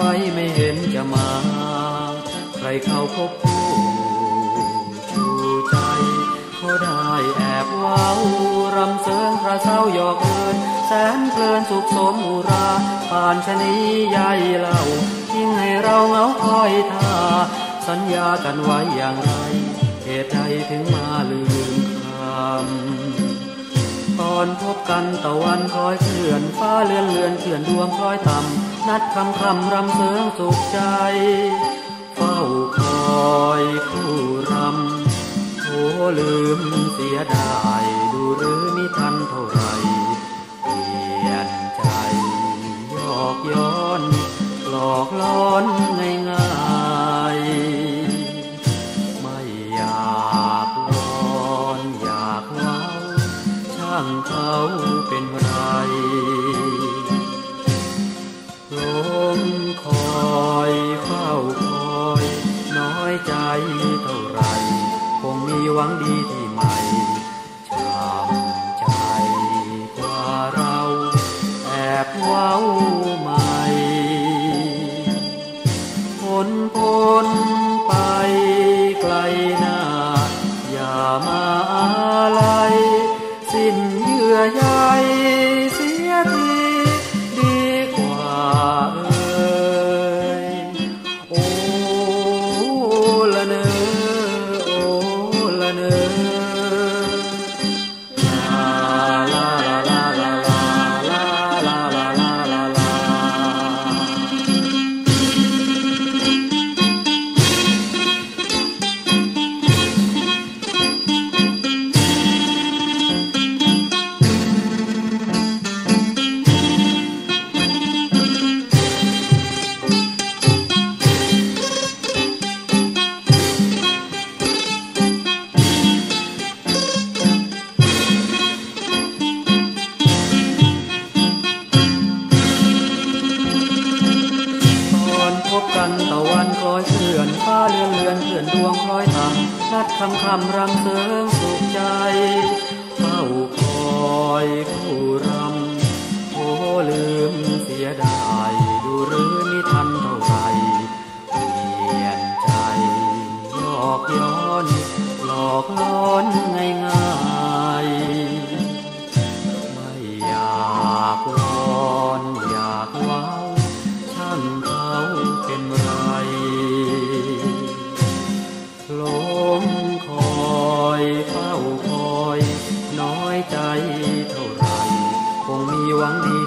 ไว้ไม่เห็นจะมา ใครเข้าพบผู้ชูใจเขาได้แอบว้าวรำเสริงพระเศร้าหยอกเอินแสนเพลินสุขสมอุราผ่านชนีใหญ่เล่าทิ้งให้เราเหงาคอยท่า สัญญากันไว้อย่างไรเหตุใดถึงมาลืมคำ อนพบกันตะวันคอยเคลื่อนฟ้าเลื่อนเลื่อนเคลื่อนดวงคล้อยต่ำนัดคำคำรำเสริงสุขใจ เฝ้าคอยคู่รำโอ้ลืมเสียดายดูหรือมิทันเท่าไรเปลี่ยนใจยอกย้อนหลอกล้อน ลมคอยเฝ้าคอย น้อยใจเท่าไร คงมีหวังดีที่ใหม่ บกันตะวันคล้อยเคลื่อนฟ้าเลือนเลือนเคลื่อนดวงคล้อยต่ำนัดคำคำรำเสริงางเขาเป็นไรลมคอยเฝ้าคอย น้อยใจเท่าไร คงมีหวังดี